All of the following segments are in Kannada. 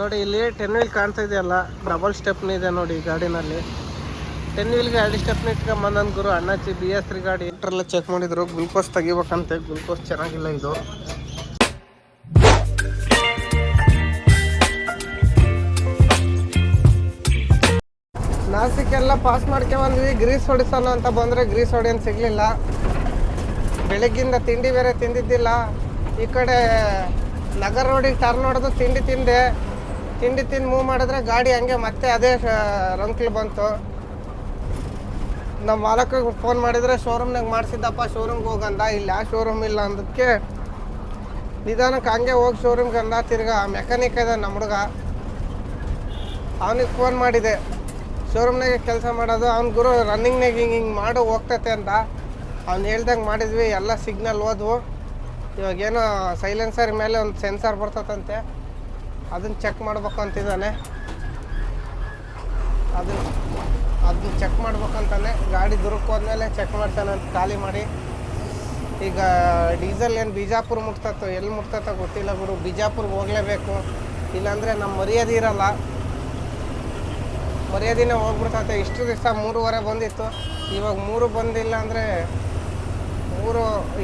ನೋಡಿ, ಇಲ್ಲಿ ಟೆನ್ ವೀಲ್ ಕಾಣ್ತಾ ಇದೆಯಲ್ಲ ಡಬಲ್ ಸ್ಟೆಪ್ ಇದೆ ನೋಡಿ ಗಾಡಿನಲ್ಲಿ. ಟೆನ್ ವೀಲ್ಗೆ ಎರಡು ಸ್ಟೆಪ್ನಿ ಇಟ್ಕೊಂಬಂದನ್ ಗುರು ಅಣ್ಣಾಚಿ ಬಿ ಎಸ್ ತ್ರೀ ಗಾಡಿ ಎಲ್ಲ ಚೆಕ್ ಮಾಡಿದ್ರು. ಗ್ಲುಕೋಸ್ ತೆಗಿಬೇಕಂತೆ. ಗ್ಲುಕೋಸ್ ಚೆನ್ನಾಗಿಲ್ಲ ಇದು. ನಾಸಿಕ್ ಎಲ್ಲ ಪಾಸ್ ಮಾಡ್ಕೊಂಬಂದ್ವಿ ಗ್ರೀಸ್ ಹೊಡಿಸೋಣ ಅಂತ ಬಂದ್ರೆ ಗ್ರೀಸ್ ಹೊಡಿಯನ್ ಸಿಗಲಿಲ್ಲ. ಬೆಳಗ್ಗಿಂದ ತಿಂಡಿ ಬೇರೆ ತಿಂದಿದ್ದಿಲ್ಲ. ಈ ಕಡೆ ನಗರ ರೋಡಿಗೆ ಟರ್ನ್ ಹೊಡೆದು ತಿಂಡಿ ತಿಂದೆ. ತಿಂಡಿ ತಿಂದು ಮೂವ್ ಮಾಡಿದ್ರೆ ಗಾಡಿ ಹಂಗೆ ಮತ್ತೆ ಅದೇ ರಂಕ್ಲು ಬಂತು. ನಮ್ಮ ಮಾಲಕಗೆ ಫೋನ್ ಮಾಡಿದ್ರೆ ಶೋರೂಮ್ನಾಗ ಮಾಡಿಸಿದ್ದಪ್ಪ ಶೋರೂಮ್ಗೆ ಹೋಗಂದ. ಇಲ್ಲ ಶೋರೂಮ್ ಇಲ್ಲ ಅಂದಕ್ಕೆ ನಿಧಾನಕ್ಕೆ ಹಂಗೆ ಹೋಗಿ ಶೋರೂಮ್ಗೆ ಅಂದ, ತಿರ್ಗಾ ಮೆಕ್ಯಾನಿಕ್ ಇದೆ ನಮ್ಮ ಹುಡುಗ. ಅವನಿಗೆ ಫೋನ್ ಮಾಡಿದೆ. ಶೋರೂಮ್ನಾಗೆ ಕೆಲಸ ಮಾಡೋದು, ಅವ್ನ ಗುರು ರನ್ನಿಂಗ್ನಾಗ ಹಿಂಗೆ ಹಿಂಗೆ ಮಾಡು, ಹೋಗ್ತೈತೆ ಅಂತ. ಅವ್ನು ಹೇಳ್ದಂಗೆ ಮಾಡಿದ್ವಿ, ಎಲ್ಲ ಸಿಗ್ನಲ್ ಓದ್ವು. ಇವಾಗ ಏನೋ ಸೈಲೆನ್ಸರ್ ಮೇಲೆ ಒಂದು ಸೆನ್ಸರ್ ಬರ್ತದಂತೆ ಅದನ್ನ ಚೆಕ್ ಮಾಡ್ಬೇಕು ಅಂತಿದ್ದಾನೆ. ಅದನ್ನ ಅದನ್ನ ಚೆಕ್ ಮಾಡ್ಬೇಕಂತಾನೆ ಗಾಡಿ ದುರುಕೋದ್ಮೇಲೆ ಹೋದ್ಮೇಲೆ ಚೆಕ್ ಮಾಡ್ತಾನೆ ಅಂತ ಖಾಲಿ ಮಾಡಿ. ಈಗ ಡೀಸೆಲ್ ಏನು ಬಿಜಾಪುರ ಮುಟ್ತತ್ತೋ, ಎಲ್ಲಿ ಮುಟ್ತತ್ತೋ ಗೊತ್ತಿಲ್ಲ ಗುರು. ಬಿಜಾಪುರ್ಗೆ ಹೋಗಲೇಬೇಕು. ಇಲ್ಲಾಂದರೆ ನಮ್ಮ ಮರ್ಯಾದೆ ಇರಲ್ಲ. ಮರ್ಯಾದಿನೇ ಹೋಗ್ಬಿಡ್ತೈತೆ ಇಷ್ಟು ದಿವಸ ಮೂರುವರೆ ಬಂದಿತ್ತು. ಇವಾಗ ಮೂರು ಬಂದಿಲ್ಲ ಅಂದರೆ ಮೂರು,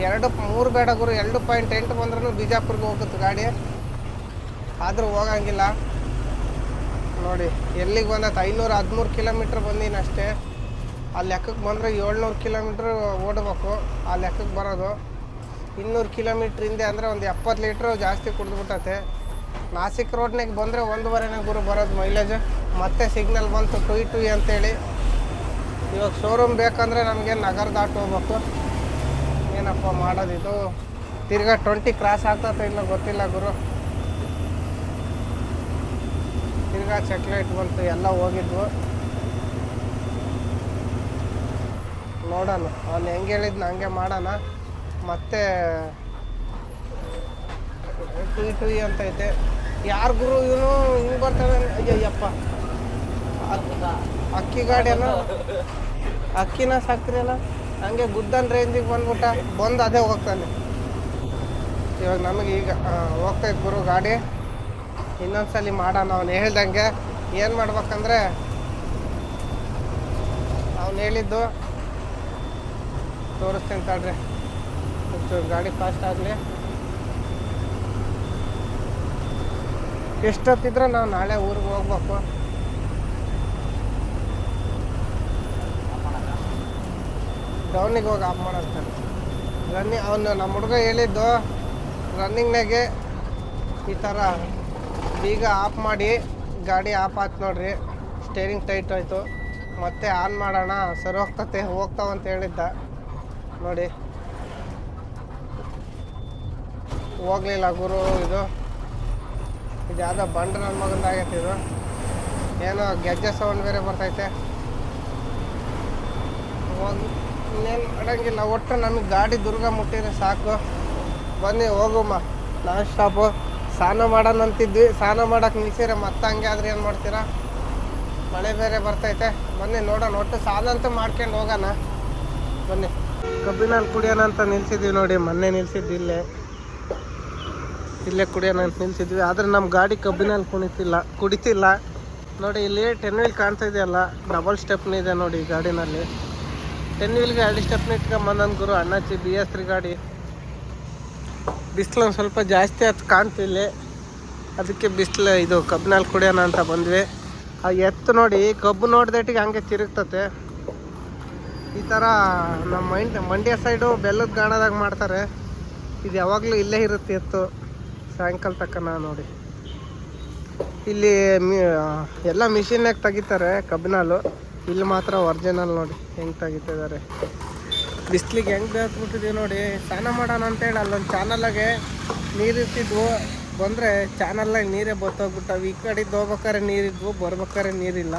ಎರಡು, ಮೂರು ಬೇಡ ಗುರು. ಎರಡು ಪಾಯಿಂಟ್ ಎಂಟು ಬಂದ್ರೂ ಬಿಜಾಪುರ್ಗೆ ಹೋಗುತ್ತೆ ಗಾಡಿ. ಆದರೂ ಹೋಗಂಗಿಲ್ಲ. ನೋಡಿ, ಎಲ್ಲಿಗೆ ಬಂದೈತೆ ಐನೂರ ಹದಿಮೂರು ಕಿಲೋಮೀಟ್ರ್ ಬಂದೀನಿ ಅಷ್ಟೇ. ಆ ಲೆಕ್ಕಕ್ಕೆ ಬಂದರೆ ಏಳ್ನೂರು ಕಿಲೋಮೀಟ್ರ್ ಓಡಬೇಕು. ಆ ಲೆಕ್ಕಕ್ಕೆ ಬರೋದು. ಇನ್ನೂರು ಕಿಲೋಮೀಟ್ರ್ ಹಿಂದೆ ಅಂದರೆ ಒಂದು ಎಪ್ಪತ್ತು ಲೀಟ್ರು ಜಾಸ್ತಿ ಕುಡಿದ್ಬಿಟ್ಟತೆ. ನಾಸಿಕ್ ರೋಡ್ನಾಗ ಬಂದರೆ ಒಂದೂವರೆನೇ ಗುರು ಬರೋದು ಮೈಲೇಜ್. ಮತ್ತೆ ಸಿಗ್ನಲ್ ಬಂತು ಟುಯ್ ಟು ಅಂತೇಳಿ. ಇವಾಗ ಶೋರೂಮ್ ಬೇಕಂದರೆ ನಮಗೆ ನಗರ ದಾಟು ಹೋಗ್ಬೇಕು. ಏನಪ್ಪ ಮಾಡೋದಿದು ತಿರ್ಗಾ ಟ್ವೆಂಟಿ ಕ್ರಾಸ್ ಆಗ್ತದೆ ಇಲ್ಲ ಗೊತ್ತಿಲ್ಲ ಗುರು. ತಿರ್ಗಾ ಚೆಕ್ಲೈಟ್ ಬಂತು, ಎಲ್ಲ ಹೋಗಿದ್ವು. ನೋಡೋಣ, ಅವ್ನು ಹೆಂಗೆ ಹೇಳಿದ್ನ ಹಂಗೆ ಮಾಡೋಣ. ಮತ್ತೆ ಟು ಟು ಅಂತ ಐತೆ. ಯಾರು ಗುರು ಇವನು ಹಿಂಗೆ ಬರ್ತಾನೆ? ಅಯ್ಯಪ್ಪ ಅಕ್ಕಿ ಗಾಡಿಯಲ್ಲ ಅಕ್ಕಿನ ಸಾಕ್ತಿರಲ್ಲ ಹಂಗೆ ಗುದ್ದನ್ ರೇಂಜಿಗೆ ಬಂದ್ಬಿಟ್ಟ, ಬಂದು ಅದೇ ಹೋಗ್ತಾನೆ. ಇವಾಗ ನಮಗೆ ಈಗ ಹೋಗ್ತಾ ಹೋಗ್ತೈತೆ ಗುರು ಗಾಡಿ. ಇನ್ನೊಂದ್ಸಲಿ ಮಾಡೋಣ. ಅವ್ನು ಹೇಳ್ದಂಗೆ ಏನು ಮಾಡ್ಬೇಕಂದ್ರೆ ಅವನು ಹೇಳಿದ್ದು ತೋರಿಸ್ತೀನಿ ತಡ್ರಿ. ಒಂಚೂರು ಗಾಡಿ ಫಾಸ್ಟ್ ಆಗಲಿ. ಎಷ್ಟೊತ್ತಿದ್ರೆ ನಾವು ನಾಳೆ ಊರಿಗೆ ಹೋಗ್ಬೇಕು. ಡೌನಿಗೆ ಹೋಗಿ ಆಫ್ ಮಾಡಿ ರನ್ನಿಂಗ್ ಅವನು ನಮ್ಮ ಹುಡುಗ ಹೇಳಿದ್ದು ರನ್ನಿಂಗ್ನಾಗೆ ಈ ಥರ ಬೀಗ ಆಫ್ ಮಾಡಿ ಗಾಡಿ ಆಫ್ ಆಯ್ತು ನೋಡ್ರಿ. ಸ್ಟೇರಿಂಗ್ ಟೈಟ್ ಆಯಿತು ಮತ್ತೆ ಆನ್ ಮಾಡೋಣ. ಸರಿ ಹೋಗ್ತತೆ ಹೋಗ್ತಾವಂತ ಹೇಳಿದ್ದ. ನೋಡಿ. ಹೋಗ್ಲಿಲ್ಲ ಗುರು ಇದು. ಇದು ಯಾವುದೋ ಬಂಡ ನನ್ನ ಮಗಂದಾಗೈತೆ ಇದು. ಏನೋ ಗೆಜ್ಜೆ ಸೌಂಡ್ ಬೇರೆ ಬರ್ತೈತೆ. ಹೋಗಿ ಇನ್ನೇನು ಮಾಡೋಂಗಿಲ್ಲ. ಒಟ್ಟು ನಮಗೆ ಗಾಡಿ ದುರ್ಗ ಮುಟ್ಟಿದ್ರೆ ಸಾಕು. ಬನ್ನಿ, ಹೋಗುಮ್ಮ. ನಾನ್ ಸ್ಟಾಪು ಸ್ನಾನ ಮಾಡೋಣ ಅಂತಿದ್ವಿ. ಸ್ನಾನ ಮಾಡಕ್ಕೆ ನಿಲ್ಸಿರ ಮತ್ತೆ ಹಂಗೆ ಆದ್ರೆ ಏನು ಮಾಡ್ತೀರಾ? ಮಳೆ ಬೇರೆ ಬರ್ತೈತೆ. ಬನ್ನಿ, ನೋಡೋಣ. ಒಟ್ಟು ಸ್ನಾನ ಅಂತೂ ಮಾಡ್ಕೊಂಡು ಹೋಗೋಣ. ಬನ್ನಿ. ಕಬ್ಬಿನಲ್ಲಿ ಕುಡಿಯೋಣ ಅಂತ ನಿಲ್ಸಿದ್ವಿ ನೋಡಿ. ಮೊನ್ನೆ ನಿಲ್ಸಿದ್ದು ಇಲ್ಲೇ. ಇಲ್ಲೇ ಕುಡಿಯೋಣ ಅಂತ ನಿಲ್ಸಿದ್ವಿ. ಆದರೆ ನಮ್ಮ ಗಾಡಿ ಕಬ್ಬಿನಲ್ಲಿ ಕುಣಿತಿಲ್ಲ. ಕುಡಿತಿಲ್ಲ. ನೋಡಿ, ಇಲ್ಲಿ ಟೆನ್ ವೀಲ್ ಕಾಣ್ತಾ ಇದೆಯಲ್ಲ ಡಬಲ್ ಸ್ಟೆಪ್ನಿ ಇದೆ ನೋಡಿ ಗಾಡಿನಲ್ಲಿ. ಟೆನ್ ವೀಲ್ಗೆ ಎರಡು ಸ್ಟೆಪ್ನ ಇಟ್ಕೊಂಬಂದನ್ ಗುರು ಅಣ್ಣಾಚಿ ಬಿ ಎಸ್ ತ್ರೀ ಗಾಡಿ. ಬಿಸಿಲು ಸ್ವಲ್ಪ ಜಾಸ್ತಿ ಅದು ಕಾಣ್ತಿಲ್ಲ ಅದಕ್ಕೆ ಬಿಸಿಲು ಇದು ಕಬ್ಬಿನಲ್ಲಿ ಕುಡಿಯೋಣ ಅಂತ ಬಂದ್ವಿ. ಆ ಎತ್ತು ನೋಡಿ, ಕಬ್ಬು ನೋಡ್ದಟ್ಟಿಗೆ ಹಂಗೆ ತಿರುಗ್ತತೆ. ಈ ಥರ ನಮ್ಮ ಮೈಂಡ್, ಮಂಡ್ಯ ಸೈಡು ಬೆಲ್ಲದ ಗಾಣದಾಗ ಮಾಡ್ತಾರೆ. ಇದು ಯಾವಾಗಲೂ ಇಲ್ಲೇ ಇರುತ್ತೆ ಎತ್ತು. ಸಾಯಂಕಾಲ ತಕ್ಕನ ನೋಡಿ. ಇಲ್ಲಿ ಮಿ, ಎಲ್ಲ ಮಿಷಿನ್ನಾಗ ತೆಗಿತಾರೆ ಕಬ್ಬಿನಾಲು. ಇಲ್ಲಿ ಮಾತ್ರ ಒರಿಜಿನಲ್ ನೋಡಿ, ಹೆಂಗೆ ತೆಗಿತಿದ್ದಾರೆ ಬಿಸ್ಲಿಗೆ ಹೆಂಗೆ ಬೇಕ್ಬಿಟ್ಟಿದೀವಿ ನೋಡಿ, ಸ್ನಾನ ಮಾಡೋಣ ಅಂತೇಳಿ ಅಲ್ಲೊಂದು ಚಾನಲ್ಲಾಗೆ ನೀರು ಇರ್ತಿದ್ವು ಬಂದರೆ ಚಾನಲ್ಲಾಗ ನೀರೇ ಬತ್ತೋಗ್ಬಿಟ್ಟವು. ಈ ಕಡೆದು ಹೋಗ್ಬೇಕಾರೆ ನೀರಿದ್ವು ಬರ್ಬೇಕಾರೆ ನೀರಿಲ್ಲ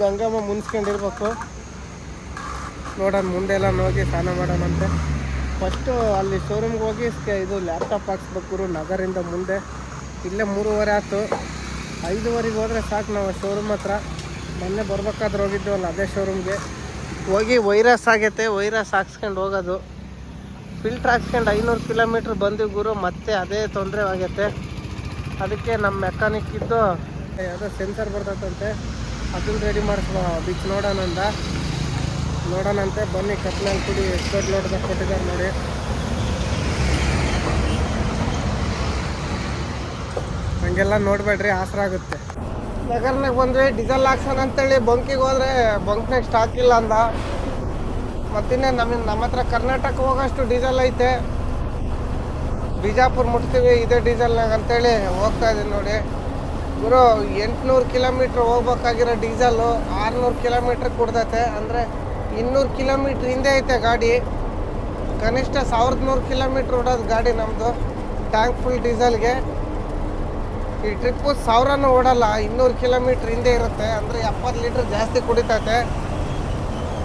ಗಂಗಮ್ಮ ಮುನ್ಸ್ಕೊಂಡಿರ್ಬೇಕು. ನೋಡೋಣ ಮುಂದೆಲ್ಲ ನೋಡಿ ಸ್ನಾನ ಮಾಡೋಣಂತೆ ಫಸ್ಟು ಅಲ್ಲಿ ಶೋರೂಮ್ಗೆ ಹೋಗಿ ಇದು ಲ್ಯಾಪ್ಟಾಪ್ ಹಾಕ್ಸ್ಬೇಕು ಗುರು ನಗರಿಂದ ಮುಂದೆ. ಇಲ್ಲೇ ಮೂರುವರೆ ಆಯ್ತು. ಐದುವರೆಗೆ ಹೋದರೆ ಸಾಕು ನಾವು ಶೋರೂಮ್ ಹತ್ರ. ಮೊನ್ನೆ ಬರ್ಬೇಕಾದ್ರೆ ಹೋಗಿದ್ವಲ್ಲ ಅದೇ ಶೋರೂಮ್ಗೆ ಹೋಗಿ ವೈರಸ್ ಆಗೈತೆ, ವೈರಸ್ ಹಾಕ್ಸ್ಕೊಂಡು ಹೋಗೋದು. ಫಿಲ್ಟ್ರ್ ಹಾಕ್ಸ್ಕೊಂಡು ಐನೂರು ಕಿಲೋಮೀಟ್ರ್ ಬಂದಿವಿ ಗುರು, ಮತ್ತೆ ಅದೇ ತೊಂದರೆ ಆಗೈತೆ. ಅದಕ್ಕೆ ನಮ್ಮ ಮೆಕ್ಯಾನಿಕ್ ಇದ್ದು, ಯಾವುದೋ ಸೆನ್ಸರ್ ಬರ್ತದಂತೆ ಅದನ್ನ ರೆಡಿ ಮಾಡಿಸ್ಬೋ ಬಿಚ್ ನೋಡೋಣ ಅಂದ ನೋಡೋಣಂತೆ ಬನ್ನಿ, ಕತ್ಲಲ್ಲಿ ಕುಡಿ ಎಷ್ಟು ಲೋಡ್ದಾಗ ಕೊಟ್ಟಿದ್ದಾರೆ ನೋಡಿ. ಹಂಗೆಲ್ಲ ನೋಡಬೇಡ್ರಿ, ಆಸರ ಆಗುತ್ತೆ. ನಗರ್ನಾಗ ಬಂದ್ವಿ ಡೀಸೆಲ್ ಹಾಕ್ಸೋಣ ಅಂತೇಳಿ ಬಂಕಿಗೆ ಹೋದ್ರೆ ಬಂಕ್ನಾಗ ಸ್ಟಾಕ್ ಇಲ್ಲ ಅಂದ. ಮತ್ತಿನ್ನೇ ನಮ್ಮ ನಮ್ಮ ಹತ್ರ ಕರ್ನಾಟಕ ಹೋಗೋಷ್ಟು ಡೀಸೆಲ್ ಐತೆ. ಬಿಜಾಪುರ ಮುಟ್ತೀವಿ, ಇದೇ ಡೀಸೆಲ್ನಾಗ ಅಂತೇಳಿ ಹೋಗ್ತಾ ಇದ್ದೀನಿ ನೋಡಿ. ಗುರು, ಎಂಟುನೂರು ಕಿಲೋಮೀಟ್ರ್ ಹೋಗ್ಬೇಕಾಗಿರೋ ಡೀಸೆಲ್ಲು ಆರುನೂರು ಕಿಲೋಮೀಟ್ರ್ ಕುಡ್ದೈತೆ. ಅಂದರೆ ಇನ್ನೂರು ಕಿಲೋಮೀಟ್ರ್ ಹಿಂದೆ ಐತೆ ಗಾಡಿ. ಕನಿಷ್ಠ ಸಾವಿರದ ನೂರು ಕಿಲೋಮೀಟ್ರ್ ಓಡೋದು ಗಾಡಿ ನಮ್ಮದು ಟ್ಯಾಂಕ್ ಫುಲ್ ಡೀಸೆಲ್ಗೆ. ಈ ಟ್ರಿಪ್ಪು ಸಾವಿರನೂ ಓಡಲ್ಲ, ಇನ್ನೂರು ಕಿಲೋಮೀಟ್ರ್ ಹಿಂದೆ ಇರುತ್ತೆ. ಅಂದರೆ ಎಪ್ಪತ್ತು ಲೀಟ್ರ್ ಜಾಸ್ತಿ ಕುಡಿತೈತೆ.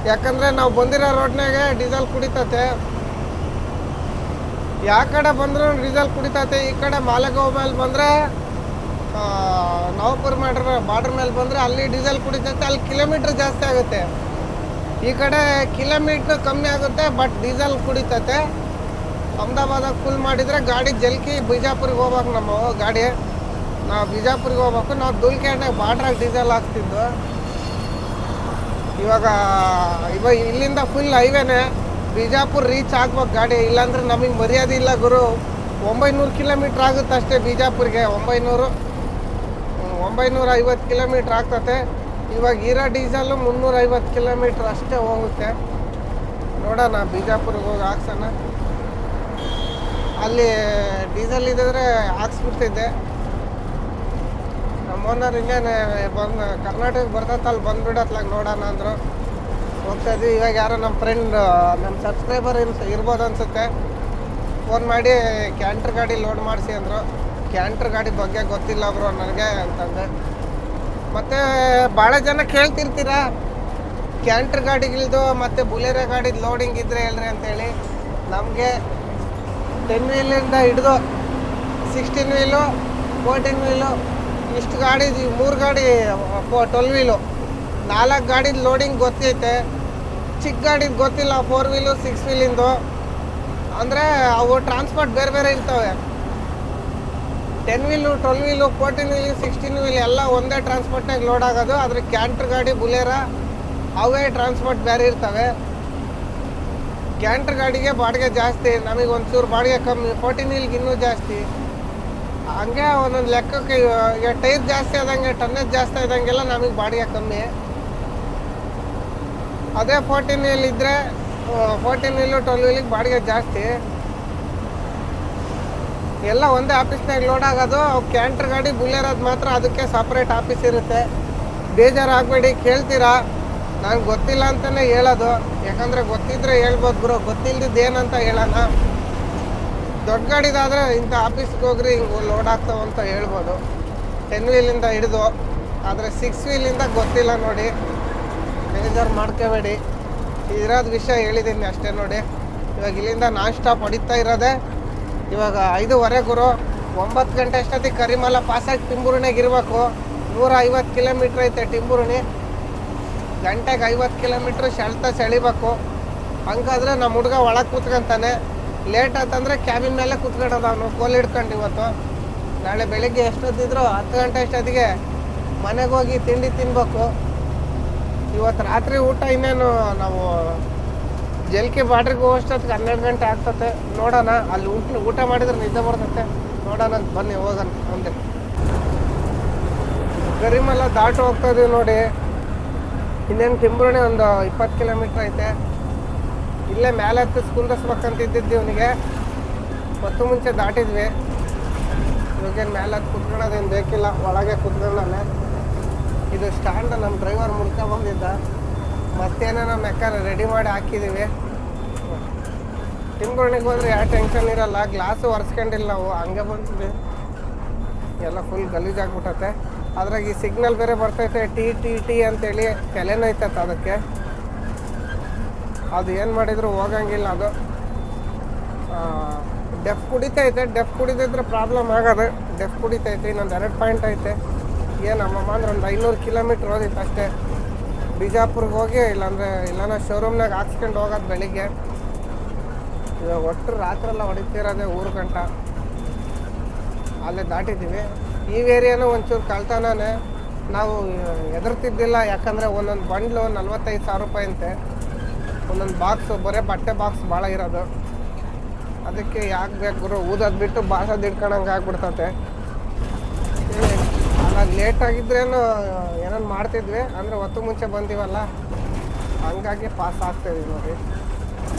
ಯಾಕಂದರೆ ನಾವು ಬಂದಿರೋ ರೋಡ್ನಾಗೆ ಡೀಸೆಲ್ ಕುಡಿತೈತೆ. ಯಾವ ಕಡೆ ಬಂದರೂ ಡೀಸೆಲ್ ಕುಡಿತೈತೆ, ಈ ಕಡೆ ಮಾಲೆಗಾವ್ ಮೇಲೆ ಬಂದರೆ ನವಪುರ ಮಾಡ್ರ, ಬಾರ್ಡ್ರ್ ಮೇಲೆ ಬಂದರೆ ಅಲ್ಲಿ ಡೀಸೆಲ್ ಕುಡಿತೈತೆ, ಅಲ್ಲಿ ಕಿಲೋಮೀಟ್ರ್ ಜಾಸ್ತಿ ಆಗುತ್ತೆ. ಈ ಕಡೆ ಕಿಲೋಮೀಟ್ರ್ ಕಮ್ಮಿ ಆಗುತ್ತೆ ಬಟ್ ಡೀಸೆಲ್ ಕುಡಿತೈತೆ. ಅಹಮದಾಬಾದಾಗ ಫುಲ್ ಮಾಡಿದರೆ ಗಾಡಿ ಜಲ್ಕಿ ಬಿಜಾಪುರಿಗೆ ಹೋಗ್ಬೇಕು ನಮ್ಮ ಗಾಡಿ. ನಾವು ಬಿಜಾಪುರಿಗೆ ಹೋಗ್ಬೇಕು, ನಾವು ದುಲ್ಕೆಂಡಾಗ ಬಾರ್ಡ್ರಾಗ ಡೀಸೆಲ್ ಹಾಕ್ತಿದ್ದು. ಇವಾಗ ಇವಾಗ ಇಲ್ಲಿಂದ ಫುಲ್ ಹೈವೇನೆ ಬಿಜಾಪುರ್ ರೀಚ್ ಆಗ್ಬೇಕು ಗಾಡಿ, ಇಲ್ಲಾಂದ್ರೆ ನಮಗೆ ಮರ್ಯಾದೆ ಇಲ್ಲ ಗುರು. ಒಂಬೈನೂರು ಕಿಲೋಮೀಟ್ರ್ ಆಗುತ್ತೆ ಅಷ್ಟೇ ಬಿಜಾಪುರಿಗೆ, ಒಂಬೈನೂರು. ಒಂಬೈನೂರ ಐವತ್ತು ಕಿಲೋಮೀಟ್ರ್ ಆಗ್ತತೆ. ಇವಾಗ ಇರೋ ಡೀಸೆಲ್ಲು ಮುನ್ನೂರ ಐವತ್ತು ಕಿಲೋಮೀಟ್ರ್ ಅಷ್ಟೇ ಹೋಗುತ್ತೆ. ನೋಡೋಣ ಬಿಜಾಪುರಿಗೆ ಹೋಗಿ ಹಾಕ್ಸೋಣ. ಅಲ್ಲಿ ಡೀಸೆಲ್ ಇದ್ದಿದ್ರೆ ಹಾಕ್ಸ್ಬಿಡ್ತಿದ್ದೆ. ಓನರ್ ಇನ್ನೇನು ಬಂದು ಕರ್ನಾಟಕ ಬರ್ತೈತೆ, ಅಲ್ಲಿ ಬಂದ್ಬಿಡತ್ಲಾಗ ನೋಡೋಣ ಅಂದರು. ಹೋಗ್ತಾಯಿದ್ವಿ ಇವಾಗ ಯಾರೋ ನಮ್ಮ ಫ್ರೆಂಡ್ ನಮ್ಮ ಸಬ್ಸ್ಕ್ರೈಬರ್ ಇರ್ಬೋದು ಅನಿಸುತ್ತೆ. ಫೋನ್ ಮಾಡಿ ಕ್ಯಾಂಟ್ರ್ ಗಾಡಿ ಲೋಡ್ ಮಾಡಿಸಿ ಅಂದರು. ಕ್ಯಾಂಟ್ರ್ ಗಾಡಿ ಬಗ್ಗೆ ಗೊತ್ತಿಲ್ಲ ಬ್ರೋ ನನಗೆ ಅಂತಂದೆ. ಮತ್ತು ಭಾಳ ಜನ ಕೇಳ್ತಿರ್ತೀರ? ಕ್ಯಾಂಟ್ರ್ ಗಾಡಿಗಿಲ್ದು ಮತ್ತು ಬುಲೆರೋ ಗಾಡಿದು ಲೋಡಿಂಗ್ ಇದ್ರೆ ಹೇಳ್ರಿ ಅಂತೇಳಿ. ನಮಗೆ ಟೆನ್ ವೀಲಿಂದ ಹಿಡಿದು ಸಿಕ್ಸ್ಟೀನ್ ವೀಲು ಫೋರ್ಟೀನ್ ವೀಲು ಇಷ್ಟು ಗಾಡಿ ಮೂರು ಗಾಡಿ ಟ್ವೆಲ್ ವೀಲು ನಾಲ್ಕು ಗಾಡಿದ ಲೋಡಿಂಗ್ ಗೊತ್ತೈತೆ. ಚಿಕ್ಕ ಗಾಡಿದು ಗೊತ್ತಿಲ್ಲ ಫೋರ್ ವೀಲು ಸಿಕ್ಸ್ ವೀಲಿಂದು ಅಂದರೆ ಅವು ಟ್ರಾನ್ಸ್ಪೋರ್ಟ್ ಬೇರೆ ಬೇರೆ ಇರ್ತವೆ. Ten wheel twelve wheel fourteen wheel sixteen wheel ಎಲ್ಲ ಒಂದೇ ಟ್ರಾನ್ಸ್ಪೋರ್ಟ್ನಾಗ ಲೋಡ್ ಆಗೋದು. ಆದರೆ ಕ್ಯಾಂಟ್ರ್ ಗಾಡಿ, ಬುಲೇರ, ಅವೇ ಟ್ರಾನ್ಸ್ಪೋರ್ಟ್ ಬೇರೆ ಇರ್ತವೆ. ಕ್ಯಾಂಟ್ರ್ ಗಾಡಿಗೆ ಬಾಡಿಗೆ ಜಾಸ್ತಿ, ನಮಗೆ ಒಂಚೂರು ಬಾಡಿಗೆ ಕಮ್ಮಿ ಫೋರ್ಟೀನ್ ವೀಲ್ಗೆ ಇನ್ನೂ ಜಾಸ್ತಿ. ಹಂಗೆ ಒಂದೊಂದು ಲೆಕ್ಕಕ್ಕೆ, ಈಗ ಟೈರ್ ಜಾಸ್ತಿ ಆದಂಗೆ, ಟನ್ನೇಜ್ ಜಾಸ್ತಿ ಆದಂಗೆಲ್ಲ ನಮಗೆ ಬಾಡಿಗೆ ಕಮ್ಮಿ. ಅದೇ ಫೋರ್ಟೀನ್ ವೀಲ್ ಇದ್ದರೆ ಫೋರ್ಟೀನ್ ವೀಲು ಟ್ವೆಲ್ ವೀಲಿಗೆ ಬಾಡಿಗೆ ಜಾಸ್ತಿ. ಎಲ್ಲ ಒಂದೇ ಆಫೀಸ್ನಾಗ ಲೋಡ್ ಆಗೋದು ಕ್ಯಾಂಟ್ರ್ ಗಾಡಿ ಬುಲೆರೋದು ಮಾತ್ರ ಅದಕ್ಕೆ ಸಪ್ರೇಟ್ ಆಫೀಸ್ ಇರುತ್ತೆ. ಬೇಜಾರು ಆಗಬೇಡಿ ಕೇಳ್ತೀರಾ? ನನಗೆ ಗೊತ್ತಿಲ್ಲ ಅಂತಲೇ ಹೇಳೋದು. ಯಾಕಂದರೆ ಗೊತ್ತಿದ್ರೆ ಹೇಳ್ಬೋದು ಬ್ರೋ ಗೊತ್ತಿಲ್ದಿದ್ದು ಏನಂತ ಹೇಳೋಣ. ದೊಡ್ಡ ಗಾಡಿದಾದರೆ ಇಂಥ ಆಫೀಸ್ಗೆ ಹೋಗ್ರಿ, ಹಿಂಗೆ ಲೋಡ್ ಆಗ್ತಾವ ಅಂತ ಹೇಳ್ಬೋದು. ಟೆನ್ ವೀಲಿಂದ ಹಿಡಿದು, ಆದರೆ ಸಿಕ್ಸ್ ವೀಲಿಂದ ಗೊತ್ತಿಲ್ಲ ನೋಡಿ. ಬೇಜಾರು ಮಾಡ್ಕೋಬೇಡಿ. ಇರೋದು ವಿಷಯ ಹೇಳಿದ್ದೀನಿ ಅಷ್ಟೇ ನೋಡಿ. ಇವಾಗ ಇಲ್ಲಿಂದ ನಾನ್ ಸ್ಟಾಪ್ ಹೊಡಿತಾ ಇರೋದೆ. ಇವಾಗ ಐದೂವರೆ ಗುರು, ಒಂಬತ್ತು ಗಂಟೆ ಅಷ್ಟೊತ್ತಿಗೆ ಕರಿಮಲ ಪಾಸಾಗಿ ಟಿಂಬುರುಣಿಗೆ ಇರಬೇಕು. ನೂರ ಐವತ್ತು ಕಿಲೋಮೀಟ್ರ್ ಐತೆ ಟಿಂಬುರುಣಿ. ಗಂಟೆಗೆ ಐವತ್ತು ಕಿಲೋಮೀಟ್ರ್ ಸೆಳ್ತಾ ಸೆಳಿಬೇಕು. ಹಂಗಾದ್ರೆ ನಮ್ಮ ಹುಡುಗ ಒಳಗೆ ಕೂತ್ಕೊಂತಾನೆ. ಲೇಟ್ ಆತಂದ್ರೆ ಕ್ಯಾಬಿನ್ ಮೇಲೆ ಕುತ್ಕೊಂಡದ ಅವನು. ಕೋಲ್ ಹಿಡ್ಕೊಂಡು ಇವತ್ತು. ನಾಳೆ ಬೆಳಿಗ್ಗೆ ಎಷ್ಟೊತ್ತಿದ್ರು ಹತ್ತು ಗಂಟೆ ಅಷ್ಟೊತ್ತಿಗೆ ಮನೆಗೆ ಹೋಗಿ ತಿಂಡಿ ತಿನ್ಬೇಕು. ಇವತ್ತು ರಾತ್ರಿ ಊಟ ಇನ್ನೇನು ನಾವು ಜಲ್ಕಿ ಬಾಡ್ರಿಗೆ ಹೋಗೋಷ್ಟೊತ್ತಿಗೆ ಹನ್ನೆರಡು ಗಂಟೆ ಆಗ್ತತೆ. ನೋಡೋಣ. ಅಲ್ಲಿ ಊಟ ಊಟ ಮಾಡಿದ್ರೆ ನಿದ್ದೆ ಬರ್ತತೆ. ನೋಡೋಣ ಅಂತ ಬನ್ನಿ, ಹೋಗೋಣ ಮುಂದೆ. ಗರಿಮಲ್ಲ ದಾಟು ಹೋಗ್ತಾ ಇದೀವಿ ನೋಡಿ. ಇನ್ನೇನು ಟಿಂಬ್ರುಣಿ ಒಂದು ಇಪ್ಪತ್ತು ಕಿಲೋಮೀಟ್ರ್ ಐತೆ. ಇಲ್ಲೇ ಮೇಲೆ ಹತ್ತಿಸ್ ಕುಂದಿಸ್ಬೇಕಂತ ಇದ್ದಿದ್ದು ಇವನಿಗೆ. ಮತ್ತು ಮುಂಚೆ ದಾಟಿದ್ವಿ. ಇವಾಗೇನು ಮೇಲೆ ಹತ್ತು ಕುತ್ಕೊಳ್ಳೋದೇನು ಬೇಕಿಲ್ಲ, ಒಳಗೆ ಕುತ್ಕೊಂಡಾನೆ ಇದು ಸ್ಟ್ಯಾಂಡ್ ನಮ್ಮ ಡ್ರೈವರ್ ಮುಡ್ಕ ಬಂದಿದ್ದ ಮತ್ತೇನೇನೋ ಮೆಕ್ಕಾರ ರೆಡಿ ಮಾಡಿ ಹಾಕಿದ್ದೀವಿ ತಿಂಗಳಿಗೆ ಹೋದ್ರೆ ಯಾವ ಟೆನ್ಷನ್ ಇರಲ್ಲ ಗ್ಲಾಸು ಒರೆಸ್ಕೊಂಡಿಲ್ಲ ನಾವು, ಹಂಗೆ ಬಂದ್ವಿ. ಎಲ್ಲ ಫುಲ್ ಗಲೀಜಾಗ್ಬಿಟ್ಟತೆ ಅದ್ರಾಗ ಈ ಸಿಗ್ನಲ್ ಬೇರೆ ಬರ್ತೈತೆ, ಟಿ ಟಿ ಟಿ ಅಂತೇಳಿ ತಲೆನೋಯ್ತತ್ತೆ ಅದಕ್ಕೆ. ಅದು ಏನು ಮಾಡಿದ್ರು ಹೋಗಂಗಿಲ್ಲ, ಅದು ಡೆಫ್ ಕುಡಿತೈತೆ ಡೆಫ್ ಕುಡಿದಿದ್ರೆ ಪ್ರಾಬ್ಲಮ್ ಆಗೋದು. ಡೆಫ್ ಕುಡಿತೈತೆ, ಇನ್ನೊಂದು ಎರಡು ಪಾಯಿಂಟ್ ಐತೆ. ಏನಮ್ಮಮ್ಮ ಅಂದ್ರೆ ಒಂದು ಐನೂರು ಕಿಲೋಮೀಟ್ರ್ ಹೋದಿತ್ತು ಅಷ್ಟೇ. ಬಿಜಾಪುರ್ಗೆ ಹೋಗಿ, ಇಲ್ಲಾಂದರೆ ಇಲ್ಲಾನ ಶೋರೂಮ್ನಾಗ ಹಾಕ್ಸ್ಕೊಂಡು ಹೋಗೋದು ಬೆಳಿಗ್ಗೆ. ಇವಾಗ ಒಟ್ಟು ರಾತ್ರೆಲ್ಲ ಹೊಡಿತಿರೋದೆ ಊರು ಗಂಟ. ಅಲ್ಲೇ ದಾಟಿದ್ದೀವಿ ಈ ಏರಿಯಾನೂ ಒಂಚೂರು ಕಳ್ತಾನನೇ. ನಾವು ಎದುರ್ತಿದ್ದಿಲ್ಲ, ಯಾಕಂದರೆ ಒಂದೊಂದು ಬಂಡ್ಲು ನಲ್ವತ್ತೈದು ಸಾವಿರ ರೂಪಾಯಿ ಅಂತೆ. ಒಂದೊಂದು ಬಾಕ್ಸ್ ಬರೀ ಬಟ್ಟೆ ಬಾಕ್ಸ್ ಭಾಳ ಇರೋದು. ಅದಕ್ಕೆ ಯಾಕೆ ಬೇಕು ಗುರು? ಊದೋದು ಬಿಟ್ಟು ಬಾಸೋದು ಹಿಡ್ಕೊಳಂಗೆ ಆಗ್ಬಿಡ್ತತೆ. ಅಲ್ಲ ಲೇಟ್ ಆಗಿದ್ರೇನು ಏನೇನು ಮಾಡ್ತಿದ್ವಿ? ಅಂದರೆ ಹೊತ್ತು ಮುಂಚೆ ಬಂದೀವಲ್ಲ? ಹಂಗಾಗಿ ಪಾಸ್ ಆಗ್ತಾಯಿದ್ವಿ ನೋಡಿ.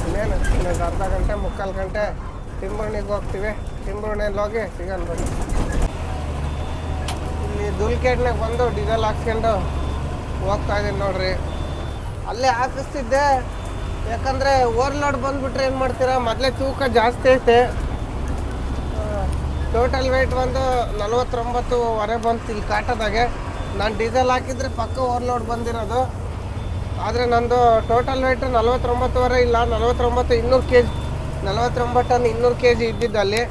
ಇನ್ನೇನು, ಇನ್ನೊಂದು ಅರ್ಧ ಗಂಟೆ, ಮುಕ್ಕಾಲು ಗಂಟೆ ತಿಂಬುರ್ಣಿಗೆ ಹೋಗ್ತೀವಿ. ತಿಂಬರ್ಣಿಯಲ್ಲಿ ಹೋಗಿ ಸಿಗೋಣ ಬನ್ನಿ. ಇಲ್ಲಿ ದುಲ್ಕೇಟ್ನಾಗ ಬಂದು ಡೀಸೆಲ್ ಹಾಕ್ಸ್ಕೊಂಡು ಹೋಗ್ತಾ ಇದ್ದೀನಿ ನೋಡ್ರಿ. ಅಲ್ಲೇ ಹಾಕಿಸ್ತಿದ್ದೆ ಯಾಕಂದರೆ ಓವರ್ಲೋಡ್ ಬಂದ್ಬಿಟ್ರೆ ಏನು ಮಾಡ್ತೀರಾ? ಮೊದಲೇ ತೂಕ ಜಾಸ್ತಿ ಐತೆ. ಟೋಟಲ್ ವೆಯ್ಟ್ ಬಂದು ನಲವತ್ತೊಂಬತ್ತುವರೆ ಬಂತು ಇಲ್ಲಿ ಕಾಟದಾಗೆ. ನಾನು ಡೀಸೆಲ್ ಹಾಕಿದ್ರೆ ಪಕ್ಕ ಓವರ್ಲೋಡ್ ಬಂದಿರೋದು. ಆದರೆ ನಂದು ಟೋಟಲ್ ವೆಯ್ಟು ನಲವತ್ತೊಂಬತ್ತುವರೆ ಇಲ್ಲ. ನಲವತ್ತೊಂಬತ್ತು ಇನ್ನೂರು ಕೆ ಜಿ ನಲವತ್ತೊಂಬತ್ತನ್ನು ಇನ್ನೂರು ಕೆ ಜಿ ಇದ್ದಿದ್ದಲ್ಲಿ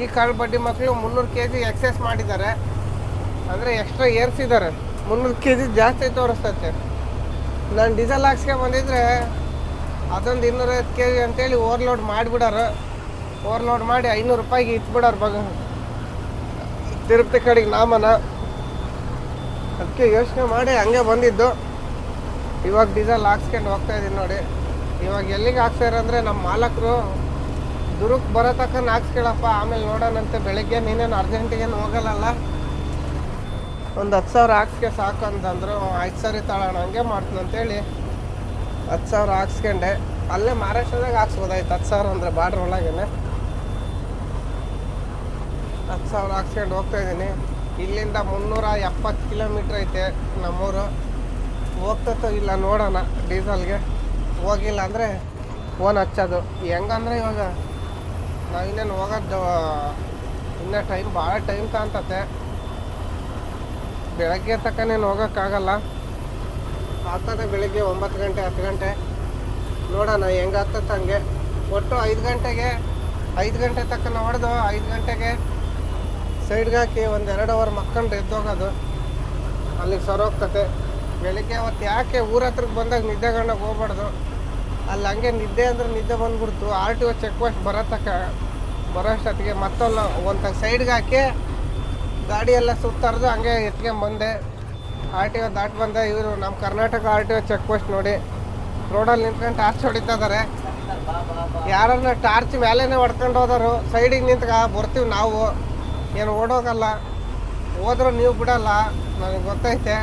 ಈ ಕಾಳು ಬಡ್ಡಿ ಮಕ್ಕಳು ಮುನ್ನೂರು ಕೆ ಜಿ ಎಕ್ಸೆಸ್ ಮಾಡಿದ್ದಾರೆ. ಅಂದರೆ ಎಕ್ಸ್ಟ್ರಾ ಏರ್ಸಿದ್ದಾರೆ. ಮುನ್ನೂರು ಕೆ ಜಿ ಜಾಸ್ತಿ ತೋರಿಸ್ತೈತೆ. ನಾನು ಡೀಸೆಲ್ ಹಾಕ್ಸ್ಕೊಂಡು ಬಂದಿದ್ರೆ ಅದೊಂದು ಇನ್ನೂರೈವತ್ತು ಕೆ ಜಿ ಅಂತೇಳಿ ಓವರ್ಲೋಡ್ ಮಾಡಿಬಿಡಾರ. ಓವರ್ಲೋಡ್ ಮಾಡಿ ಐನೂರು ರೂಪಾಯಿಗೆ ಇಟ್ಬಿಡಾರು ಬಗ ತಿರುಪತಿ ಕಡೆಗೆ ನಾಮನ. ಅದಕ್ಕೆ ಯೋಚನೆ ಮಾಡಿ ಹಂಗೆ ಬಂದಿದ್ದು. ಇವಾಗ ಡೀಸೆಲ್ ಹಾಕ್ಸ್ಕೊಂಡು ಹೋಗ್ತಾ ಇದ್ದೀನಿ ನೋಡಿ. ಇವಾಗ ಎಲ್ಲಿಗೆ ಹಾಕ್ಸ್ಯಾರ ನಮ್ಮ ಮಾಲಕರು ದುರುಕ್ ಬರೋ ತಕ್ಕ ಹಾಕ್ಸ್ಕೊಳಪ್ಪ ಆಮೇಲೆ ನೋಡೋಣಂತೆ ಬೆಳಗ್ಗೆ ನೀನೇನು ಅರ್ಜೆಂಟಿಗೇನು ಹೋಗಲ್ಲ ಒಂದು ಹತ್ತು ಸಾವಿರ ಹಾಕ್ಸ್ಕೆ ಸಾಕು ಅಂತಂದ್ರು. ಐದು ಸರಿ ತಾಳೋಣ ಹಂಗೆ ಮಾಡ್ತೀನಿ ಅಂತೇಳಿ. ಹತ್ತು ಸಾವಿರ ಹಾಕ್ಸ್ಕೊಂಡೆ. ಅಲ್ಲೇ ಮಹಾರಾಷ್ಟ್ರದಾಗ ಹಾಕ್ಸ್ಬೋದಾಯ್ತು ಹತ್ತು ಸಾವಿರ ಅಂದರೆ ಬಾರ್ಡ್ರ್ ಒಳಗೇನೆ. ಹತ್ತು ಸಾವಿರ ಹಾಕ್ಸ್ಕೊಂಡು ಹೋಗ್ತಾ ಇದ್ದೀನಿ. ಇಲ್ಲಿಂದ ಮುನ್ನೂರ ಎಪ್ಪತ್ತು ಕಿಲೋಮೀಟ್ರ್ ಐತೆ ನಮ್ಮೂರು. ಹೋಗ್ತತ್ತೋ ಇಲ್ಲ, ನೋಡೋಣ ಡೀಸೆಲ್ಗೆ. ಹೋಗಿಲ್ಲ ಅಂದರೆ ಫೋನ್ ಹಚ್ಚೋದು. ಹೆಂಗಂದ್ರೆ ಇವಾಗ ನಾವು ಇನ್ನೇನು ಹೋಗೋದು, ಇನ್ನೂ ಟೈಮ್, ಭಾಳ ಟೈಮ್ ಕಾಣ್ತತೆ. ಬೆಳಗ್ಗೆ ತಕ್ಕನೇನು ಹೋಗೋಕ್ಕಾಗಲ್ಲ. ಆಗ್ತದೆ ಬೆಳಿಗ್ಗೆ ಒಂಬತ್ತು ಗಂಟೆ, ಹತ್ತು ಗಂಟೆ. ನೋಡೋಣ, ಹೆಂಗೆ ಆಗ್ತದೆ ಹಂಗೆ. ಒಟ್ಟು ಐದು ಗಂಟೆಗೆ, ಐದು ಗಂಟೆ ತಕ್ಕ ಹೊಡೆದು ಐದು ಗಂಟೆಗೆ ಸೈಡ್ಗೆ ಹಾಕಿ ಒಂದು ಎರಡು ಅವರ್ ಮಕ್ಕಂಡು ಎದ್ದೋಗೋದು. ಅಲ್ಲಿಗೆ ಸರೋಗ್ತತೆ ಬೆಳಿಗ್ಗೆ ಅವತ್ತು ಯಾಕೆ ಊರ ಹತ್ರಕ್ಕೆ ಬಂದಾಗ ನಿದ್ದೆಗಣ್ಣಗೆ ಹೋಗ್ಬಾರ್ದು? ಅಲ್ಲಿ ಹಂಗೆ ನಿದ್ದೆ ಅಂದ್ರೆ ನಿದ್ದೆ ಬಂದ್ಬಿಡ್ತು. R T O check post ಬರೋ ತಕ್ಕ ಬರೋ ಅಷ್ಟೊತ್ತಿಗೆ ಮತ್ತೊಲ್ಲ ಒಂದು ಸೈಡ್ಗೆ ಹಾಕಿ ಗಾಡಿ ಎಲ್ಲ ಸುತ್ತರ್ದು ಹಂಗೆ ಎತ್ಕೊಂಡ್ ಬಂದೆ. ಆರ್ ಟಿ ಒ ದಾಟ್ ಬಂದ, ಇವರು ನಮ್ಮ Karnataka R T O check post ನೋಡಿ ರೋಡಲ್ಲಿ ನಿಂತ್ಕೊಂಡು ಟಾರ್ಚ್ ಹೊಡಿತಾ ಇದಾರೆ. ಯಾರನ್ನ ಟಾರ್ಚ್ ಮೇಲೇನೆ ಹೊಡ್ಕೊಂಡು ಹೋದರು ಸೈಡಿಗೆ ನಿಂತ್ಕ, ಬರ್ತೀವಿ ನಾವು. ಏನು ಓಡೋಗಲ್ಲ. ಹೋದ್ರೂ ನೀವು ಬಿಡಲ್ಲ, ನನಗೆ ಗೊತ್ತೈತೆ.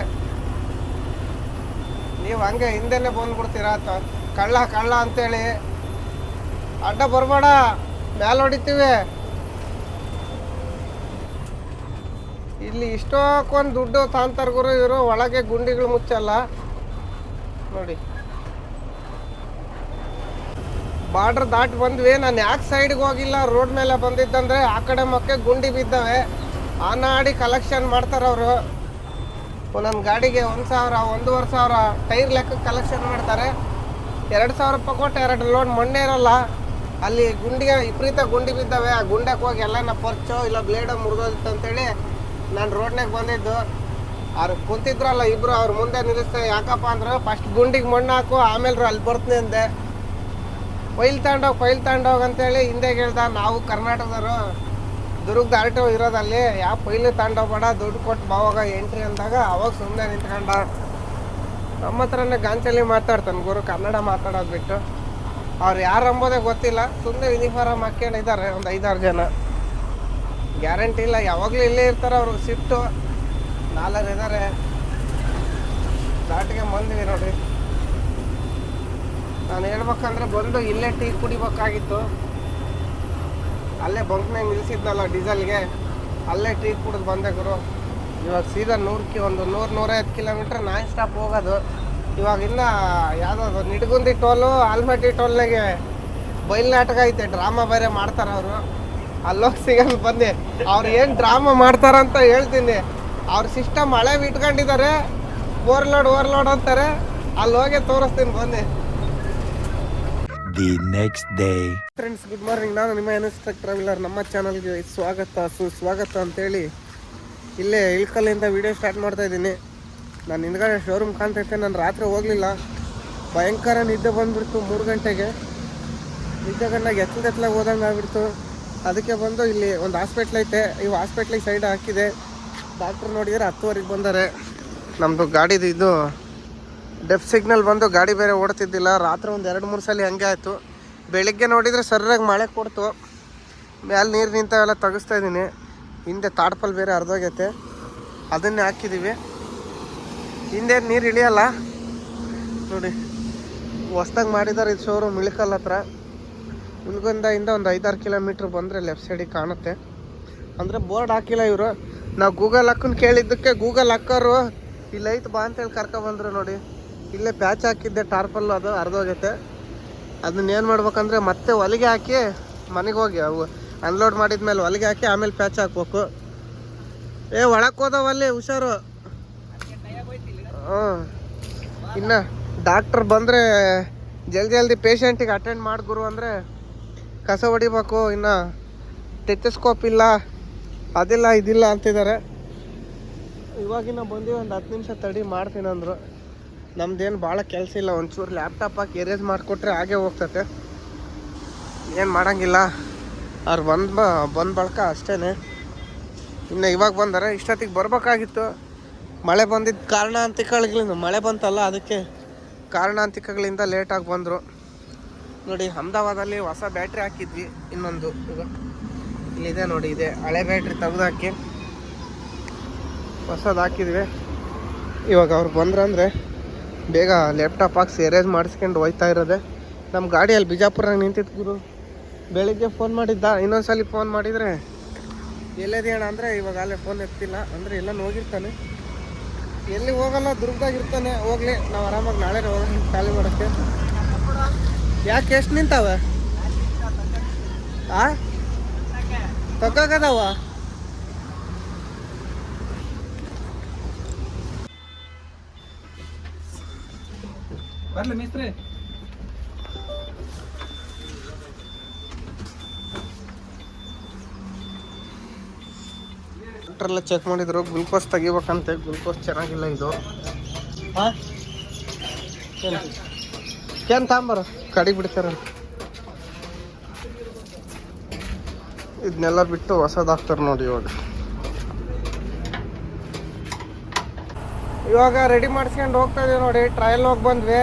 ನೀವು ಹಂಗೆ ಹಿಂದೆನೆ ಬಂದ್ಬಿಡ್ತೀರಾ ಕಳ್ಳ ಕಳ್ಳ ಅಂತೇಳಿ. ಅಡ್ಡ ಬರಬೇಡ, ಮೇಲೆ ಹೊಡಿತೀವಿ. ಇಲ್ಲಿ ಇಷ್ಟೊಂದು ದುಡ್ಡು ತಾಂತಾರ ಗುರು ಇವರು ಒಳಗೆ ಗುಂಡಿಗಳು ಮುಚ್ಚಲ್ಲ. ನೋಡಿ. ಬಾರ್ಡ್ರ್ ದಾಟಿ ಬಂದ್ವಿ. ನಾನು ಯಾಕೆ ಸೈಡ್ಗೆ ಹೋಗಿಲ್ಲ? ರೋಡ್ ಮೇಲೆ ಬಂದಿದ್ದಂದ್ರೆ ಆ ಕಡೆ ಮಕ್ಕೆ ಗುಂಡಿ ಬಿದ್ದಾವೆ. ಆನಾಡಿ ಕಲೆಕ್ಷನ್ ಮಾಡ್ತಾರೆ ಅವರು. ಒಂದೊಂದು ಗಾಡಿಗೆ ಒಂದು ಸಾವಿರ, ಒಂದೂವರೆ ಸಾವಿರ ಟೈರ್ ಲೆಕ್ಕ ಕಲೆಕ್ಷನ್ ಮಾಡ್ತಾರೆ. ಎರಡು ಸಾವಿರ ರೂಪಾಯಿ ಕೊಟ್ಟು ಎರಡು ಲೋಡ್ ಮಣ್ಣೆ ಇರಲ್ಲ. ಅಲ್ಲಿ ಗುಂಡಿಗೆ ವಿಪರೀತ ಗುಂಡಿ ಬಿದ್ದಾವೆ. ಆ ಗುಂಡಕ್ಕೆ ಹೋಗಿ ಎಲ್ಲನ ಪರ್ಚೋ ಇಲ್ಲ ಬ್ಲೇಡೋ ಮುರಿದೋದಿತ್ತು ಅಂತೇಳಿ ನಾನು ರೋಡ್ನಾಗ ಬಂದಿದ್ದು. ಅವ್ರು ಕುಂತಿದ್ರಲ್ಲ ಇಬ್ರು, ಅವ್ರ ಮುಂದೆ ನಿಲ್ಲಿಸ್ತಾ ಯಾಕಪ್ಪ ಅಂದ್ರೆ ಫಸ್ಟ್ ಗುಂಡಿಗೆ ಮಣ್ಣು ಹಾಕು ಆಮೇಲೆ ಅಲ್ಲಿ ಬರ್ತೀನಿ ಅಂದೆ. ಕೊಯ್ಲು ತಗೊಂಡೋಗಿ ಫೈಲ್ ತಗೊಂಡೋಗಿ ಅಂತೇಳಿ ಹಿಂದೆ ಹೇಳ್ದ, ನಾವು ಕರ್ನಾಟಕದವರು, ದುರ್ಗದ ಆರ್ಟೋ ಇರೋದಲ್ಲಿ ಯಾವ ಫೈಲು ತಗೊಂಡೋಗ್ಬೇಡ, ದುಡ್ಡು ಕೊಟ್ಟು ಬಾವಾಗ ಎಂಟ್ರಿ ಅಂದಾಗ ಅವಾಗ ಸುಮ್ಮನೆ ನಿಂತ್ಕೊಂಡ. ನಮ್ಮ ಹತ್ರನೇ ಗಾಂಚಲಿ ಮಾತಾಡ್ತಾನೆ ಗುರು, ಕನ್ನಡ ಮಾತಾಡೋದು ಬಿಟ್ಟು. ಅವ್ರು ಯಾರು ಅಂಬೋದೇ ಗೊತ್ತಿಲ್ಲ ಸುಮ್ಮನೆ ಯೂನಿಫಾರ್ಮ್ ಹಾಕ್ಕೊಂಡಿದ್ದಾರೆ ಒಂದು ಐದಾರು ಜನ. ಗ್ಯಾರಂಟಿ ಇಲ್ಲ. ಯಾವಾಗಲೂ ಇಲ್ಲೇ ಇರ್ತಾರೆ ಅವರು. ಶಿಫ್ಟು ನಾಲ್ವರು ಇದ್ದಾರೆ ದಾಟಿಗೆ ಬಂದ್ವಿ ನೋಡ್ರಿ. ನಾನು ಹೇಳ್ಬೇಕಂದ್ರೆ ಬಂದು ಇಲ್ಲೇ ಟೀ ಕುಡಿಬೇಕಾಗಿತ್ತು. ಅಲ್ಲೇ ಬಂಕ್ನಾಗ ನಿಲ್ಸಿದ್ನಲ್ಲ ಡೀಸೆಲ್ಗೆ. ಅಲ್ಲೇ ಟೀ ಕುಡಿದು ಬಂದೆ ಗುರು. ಇವಾಗ ಸೀದಾ ನೂರು ಕಿ ಒಂದು ನೂರು, ನೂರೈವತ್ತು ಕಿಲೋಮೀಟ್ರ್ ನಾನ್ ಸ್ಟಾಪ್ ಹೋಗೋದು. ಇವಾಗ ಇನ್ನ ಯಾವುದಾದ್ರು ನಿಡ್ಗುಂದಿ ಟೋಲು, ಆಲ್ಮಟ್ಟಿ ಟೋಲ್ನಾಗೆ ಬಯಲು ನಾಟಕ ಐತೆ. ಡ್ರಾಮಾ ಬೇರೆ ಮಾಡ್ತಾರೆ ಅವರು. ಅಲ್ಲೋಗಿ ಸಿಗಲ್ ಬಂದೆ ಅವ್ರು ಏನು ಡ್ರಾಮಾ ಮಾಡ್ತಾರಂತ ಹೇಳ್ತೀನಿ. ಅವ್ರ ಸಿಸ್ಟಮ್ ಹಳೆ ಇಟ್ಕೊಂಡಿದ್ದಾರೆ ಓವರ್ಲೋಡ್ ಓವರ್ಲೋಡ್ ಅಂತಾರೆ. ಅಲ್ಲಿ ಹೋಗಿ ತೋರಿಸ್ತೀನಿ ಬಂದೆ the next day friends good morning ನಾನು ನಿಮ್ಮ ಇನ್ಸ್ಟ್ರಕ್ಟರ್ ಟ್ರಾವೆಲರ್ ನಮ್ಮ ಚಾನಲ್ಗೆ ಸ್ವಾಗತ ಸುಸ್ವಾಗತ ಅಂತೇಳಿ ಇಲ್ಲೇ ಇಳ್ಕಲ್ಲಿಂದ ವಿಡಿಯೋ ಸ್ಟಾರ್ಟ್ ಮಾಡ್ತಾ ಇದ್ದೀನಿ. ನಾನು ಹಿಂದ್ಗಡೆ ಶೋರೂಮ್ ಕಾಣ್ತೈತೆ ನಾನು ರಾತ್ರಿ ಹೋಗಲಿಲ್ಲ. ಭಯಂಕರ ನಿದ್ದೆ ಬಂದ್ಬಿಡ್ತು ಮೂರು ಗಂಟೆಗೆ. ನಿದ್ದೆ ಗಂಟಾಗ ಎತ್ತಲ ಎತ್ತಲಾಗ ಹೋದಂಗೆ ಆಗ್ಬಿಡ್ತು. ಅದಕ್ಕೆ ಬಂದು ಇಲ್ಲಿ ಒಂದು ಹಾಸ್ಪಿಟ್ಲ್ ಐತೆ. ಇವು ಹಾಸ್ಪಿಟ್ಲಿಗೆ ಸೈಡ್ ಹಾಕಿದೆ. ಡಾಕ್ಟ್ರ್ ನೋಡಿದರೆ ಹತ್ತುವರೆಗೆ ಬಂದಾರೆ. ನಮ್ಮದು ಗಾಡಿದು ಇದು ಡೆಫ್ ಸಿಗ್ನಲ್ ಬಂದು ಗಾಡಿ ಬೇರೆ ಓಡ್ತಿದ್ದಿಲ್ಲ. ರಾತ್ರಿ ಒಂದು ಎರಡು, ಮೂರು ಸಲ ಹಂಗೆ ಆಯಿತು. ಬೆಳಿಗ್ಗೆ ನೋಡಿದರೆ ಸರಿಯಾಗಿ ಮಳೆ ಕೊಡ್ತು. ಮ್ಯಾಲೆ ನೀರು ನಿಂತವೆಲ್ಲ ತೆಗಿಸ್ತಾ ಇದ್ದೀನಿ. ಹಿಂದೆ ತಾಡ್ಪಲ್ ಬೇರೆ ಅರ್ಧೋಗೈತೆ ಅದನ್ನೇ ಹಾಕಿದ್ದೀವಿ ಹಿಂದೆ ನೀರು ಇಳಿಯಲ್ಲ? ನೋಡಿ, ಹೊಸ್ದಾಗಿ ಮಾಡಿದ್ದಾರೆ ಇದು ಶೋರೂಮ್ ಇಳಿಕಲ್ ಹತ್ರ. ಹುಲ್ಗೊಂದಿಂದ ಒಂದು ಐದಾರು ಕಿಲೋಮೀಟ್ರ್ ಬಂದರೆ ಲೆಫ್ಟ್ ಸೈಡಿಗೆ ಕಾಣುತ್ತೆ. ಅಂದರೆ ಬೋರ್ಡ್ ಹಾಕಿಲ್ಲ ಇವರು. ನಾವು ಗೂಗಲ್ ಹಾಕೊಂಡು ಕೇಳಿದ್ದಕ್ಕೆ ಗೂಗಲ್ ಹಾಕೋರು ಇಲ್ಲಿ ಐತ್ ಬಾ ಅಂತೇಳಿ ಕರ್ಕೊಬಂದ್ರು ನೋಡಿ. ಇಲ್ಲೇ ಪ್ಯಾಚ್ ಹಾಕಿದ್ದೆ ಟಾರ್ಪಲ್ ಅದು ಅರ್ಧೋಗೈತೆ ಅದನ್ನ ಏನು ಮಾಡ್ಬೇಕಂದ್ರೆ ಮತ್ತೆ ಹೊಲಿಗೆ ಹಾಕಿ ಮನೆಗೆ ಹೋಗಿ ಅವು ಅನ್ಲೋಡ್ ಮಾಡಿದ್ಮೇಲೆ ಹೊಲಿಗೆ ಹಾಕಿ ಆಮೇಲೆ ಪ್ಯಾಚ್ ಹಾಕ್ಬೇಕು. ಏ ಒಳಕ್ಕೆ ಹೋದವಲ್ಲಿ ಹುಷಾರು. ಹ್ಞೂ ಇನ್ನು ಡಾಕ್ಟ್ರ್ ಬಂದರೆ ಜಲ್ದಿ ಜಲ್ದಿ ಪೇಷಂಟಿಗೆ ಅಟೆಂಡ್ ಮಾಡಿ ಗುರು ಅಂದರೆ ಕಸ ಹೊಡಿಬೇಕು, ಇನ್ನು ಟೆಚಸ್ಕೋಪ್ ಇಲ್ಲ, ಅದಿಲ್ಲ, ಇದಿಲ್ಲ ಅಂತಿದ್ದಾರೆ. ಇವಾಗಿನ ಬಂದು ಒಂದು ಹತ್ತು ನಿಮಿಷ ತಡಿ, ಮಾಡ್ತೀನಿ ಅಂದರು. ನಮ್ದೇನು ಭಾಳ ಕೆಲಸ ಇಲ್ಲ, ಒಂಚೂರು ಲ್ಯಾಪ್ಟಾಪ್ ಹಾಕಿ ಎರೇಜ್ ಮಾಡಿಕೊಟ್ರೆ ಹಾಗೆ ಹೋಗ್ತತೆ. ಏನು ಮಾಡೋಂಗಿಲ್ಲ. ಅವ್ರು ಬಂದು ಬ, ಬಂದ ಬಳಕ ಅಷ್ಟೇ ಇನ್ನು ಇವಾಗ ಬಂದಾರೆ, ಇಷ್ಟೊತ್ತಿಗೆ ಬರಬೇಕಾಗಿತ್ತು. ಮಳೆ ಬಂದಿದ್ದ ಕಾರಣಾಂತಿಕಗಳಿಂದ ಮಳೆ ಬಂತಲ್ಲ ಅದಕ್ಕೆ ಕಾರಣಾಂತಿಕಗಳಿಂದ ಲೇಟಾಗಿ ಬಂದರು. ನೋಡಿ, ಅಹಮದಾಬಾದಲ್ಲಿ ಹೊಸ ಬ್ಯಾಟ್ರಿ ಹಾಕಿದ್ವಿ. ಇನ್ನೊಂದು ಈಗ ಇಲ್ಲಿದೆ ನೋಡಿ, ಇದೆ. ಹಳೆ ಬ್ಯಾಟ್ರಿ ತೆಗ್ದಾಕಿ. ಹೊಸದು ಹಾಕಿದ್ವಿ. ಇವಾಗ ಅವ್ರು ಬಂದ್ರಂದ್ರೆ ಬೇಗ ಲ್ಯಾಪ್ಟಾಪ್ ಹಾಕ್ಸಿ ಎರೇಜ್ ಮಾಡಿಸ್ಕೊಂಡು ಹೋಯ್ತಾ ಇರೋದೆ. ನಮ್ಮ ಗಾಡಿಯಲ್ಲಿ ಬಿಜಾಪುರಾಗ ನಿಂತಿತ್ತು ಗುರು. ಬೆಳಿಗ್ಗೆ ಫೋನ್ ಮಾಡಿದ್ದ? ಇನ್ನೊಂದ್ಸಲಿ ಫೋನ್ ಮಾಡಿದರೆ ಎಲ್ಲದೇಣ ಅಂದರೆ ಇವಾಗ ಅಲ್ಲೇ ಫೋನ್ ಎತ್ತಿಲ್ಲ. ಅಂದರೆ ಎಲ್ಲ ಹೋಗಿರ್ತಾನೆ. ಎಲ್ಲಿ ಹೋಗಲ್ಲ, ದುರ್ಗದಾಗ ಇರ್ತಾನೆ. ಹೋಗ್ಲಿ, ನಾವು ಆರಾಮಾಗಿ ನಾಳೆ ಹೋಗೋಣ, ಖಾಲಿ ಮಾಡೋಕ್ಕೆ. ಯಾಕೆ ಎಷ್ಟು ನಿಂತಾವ? ಆ? ತಗೋಕದವ ಬರ್ಲಿ ಮಿಸ್ತ್ರಿ. ಡಾಕ್ಟ್ರೆಲ್ಲ ಚೆಕ್ ಮಾಡಿದ್ರು ಗ್ಲುಕೋಸ್ ತೆಗಿಬೇಕಂತೆ ಗ್ಲುಕೋಸ್ ಚೆನ್ನಾಗಿಲ್ಲ ಇದು. ಹಾಂ ಏನ್ ತಾಂಬರ ಕಡಿಗೆ ಬಿಡ್ತಾರ? ಇದನ್ನೆಲ್ಲ ಬಿಟ್ಟು ಹೊಸದಾಗ್ತಾರೆ ನೋಡಿ ಇವಾಗ. ಇವಾಗ ರೆಡಿ ಮಾಡಿಸ್ಕೊಂಡು ಹೋಗ್ತಾ ಇದೀವಿ ನೋಡಿ ಟ್ರಯಲ್ ಹೋಗಿ ಬಂದ್ವಿ.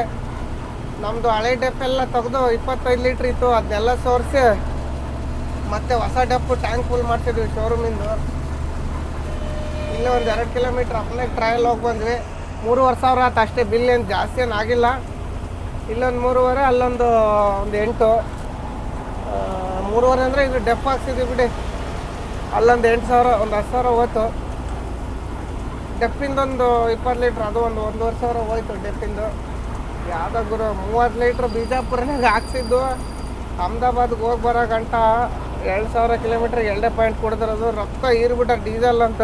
ನಮ್ಮದು ಹಳೆ ಡೆಪ್ ಎಲ್ಲ ತೆಗೆದು ಇಪ್ಪತ್ತೈದು ಲೀಟ್ರ್ ಇತ್ತು ಅದನ್ನೆಲ್ಲ ಸೋರಿಸಿ ಮತ್ತೆ ಹೊಸ ಡೆಪ್ ಟ್ಯಾಂಕ್ ಫುಲ್ ಮಾಡ್ತಿದ್ವಿ ಶೋರೂಮಿಂದು ಇಲ್ಲೇ ಒಂದು ಎರಡು ಕಿಲೋಮೀಟ್ರ್ ಅಪ್ಪನಾಗ ಟ್ರಯಲ್ ಹೋಗಿ ಬಂದ್ವಿ. ಮೂರುವರೆ ಸಾವಿರ ಆಯ್ತು ಅಷ್ಟೇ ಬಿಲ್ ಏನು ಜಾಸ್ತಿ ಏನಾಗಿಲ್ಲ ಇಲ್ಲೊಂದು ಮೂರುವರೆ, ಅಲ್ಲೊಂದು ಒಂದು ಎಂಟು. ಮೂರುವರೆ ಅಂದರೆ ಇದು ಡೆಫ್ ಹಾಕ್ಸಿದ್ವಿ ಬಿಡಿ. ಅಲ್ಲೊಂದು ಎಂಟು ಸಾವಿರ, ಒಂದು ಹತ್ತು ಸಾವಿರ ಹೋಯ್ತು. ಡೆಪ್ಪಿಂದೊಂದು ಇಪ್ಪತ್ತು ಲೀಟ್ರ್ ಅದು ಒಂದು ಒಂದೂವರೆ ಸಾವಿರ ಹೋಯ್ತು ಡೆಪ್ಪಿಂದು ಯಾವುದೋ ಗುರು, ಮೂವತ್ತು ಲೀಟ್ರ್ ಬಿಜಾಪುರನಾಗ ಹಾಕ್ಸಿದ್ದು. ಅಹಮದಾಬಾದ್ಗೆ ಹೋಗಿ ಬರೋ ಗಂಟ ಎರಡು ಸಾವಿರ ಕಿಲೋಮೀಟ್ರ್ ಎರಡೇ ಪಾಯಿಂಟ್ ಕೊಡ್ತಿರೋದು ರೊಕ್ಕ ಈರ್ಬಿಟ್ಟ ಡೀಸೆಲ್ ಅಂತ.